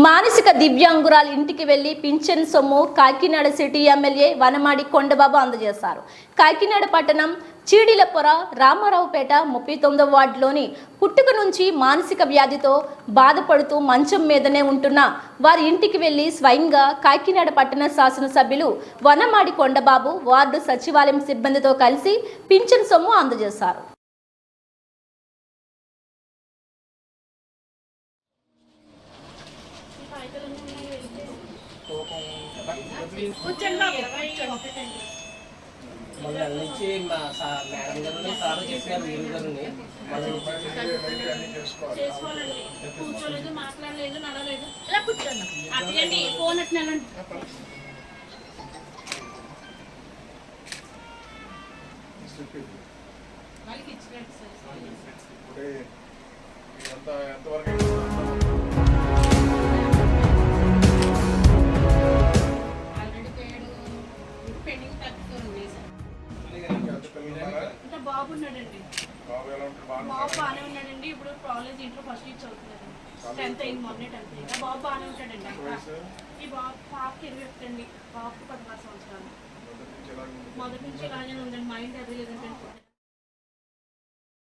మానసిక దివ్యాంగురాలు ఇంటికి వెళ్ళి పింఛన్ సొమ్ము కాకినాడ సిటీ ఎమ్మెల్యే వనమాడి కొండబాబు అందజేశారు. కాకినాడ పట్టణం చీడిలపొర రామారావుపేట ముప్పై తొమ్మిదవ వార్డులోని పుట్టుక నుంచి మానసిక వ్యాధితో బాధపడుతూ మంచం మీదనే ఉంటున్న వారి ఇంటికి వెళ్ళి స్వయంగా కాకినాడ పట్టణ శాసనసభ్యులు వనమాడి కొండబాబు వార్డు సచివాలయం సిబ్బందితో కలిసి పింఛన్ సొమ్ము అందజేశారు. మొన్న నుంచి మా సార్ మేడం గారు సార్ చెప్పారు వీరు గారిని మొన్న చేసుకోవాలండి కూర్చోలేదు మాట్లాడలేదు నడలేదు ఇలా కూర్చోండి అట్లండి ఫోన్ అట్టినానండి వాళ్ళకి ఇచ్చినట్టు సార్ ఇప్పుడే ఇదంతా ఎంతవరకు ఇంకా బాబు ఉన్నాడండి. బాబు ఎలా ఉంటాడు? బాగా బాబు బాగానే ఉన్నాడండి. ఇప్పుడు కాలేజ్ ఇంట్లో ఫస్ట్ ఇయర్ టెన్త్ అయింది మొన్నే టెన్త్ అయింది. బాబు బాగానే ఉంటాడండి. ఈ బాబు పాపకి ఇరవై ఒకటి అండి. బాబుకి పదహారు సంవత్సరాలు. మొదటి నుంచి ఇలాగే ఉందండి. మైండ్ అది